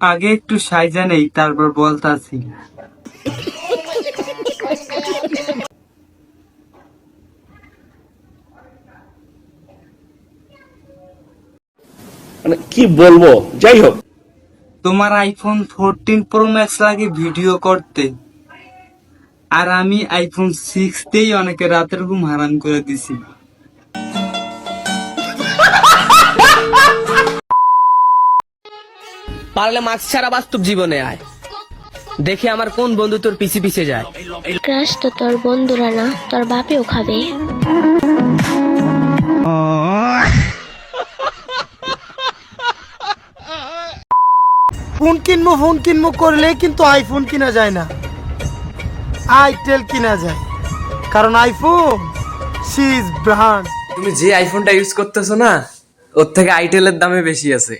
আগে একটু সাইজা নেই তারপর বলতাছি। মানে কি বলব? যাই হোক। তোমার আইফোন ফোরটিন প্রো ম্যাক্স লাগে ভিডিও করতে। আর আমি আইফোন সিক্স তেই অনেকে রাতের ঘুম হারাম করে দিছি। পারলে মাস্ক ছাড়া বাস্তব জীবনে আয়। দেখে আমার কোন বন্ধু তোর পিছে পিছে যায়। ক্রাশ তো তোর বন্ধুরা না তোর বাপেও খাবে। ফোন কিনবো ফোন কিনবো করলে কিন্তু আইফোন কিনা যায় না। আইটেল কিনা যায়। কারণ আইফোন সিজ ব্র্যান্ড তুমি যে আইফোনটা ইউজ করতেছো না, ওর থেকে আইটেলের দামে বেশি আছে।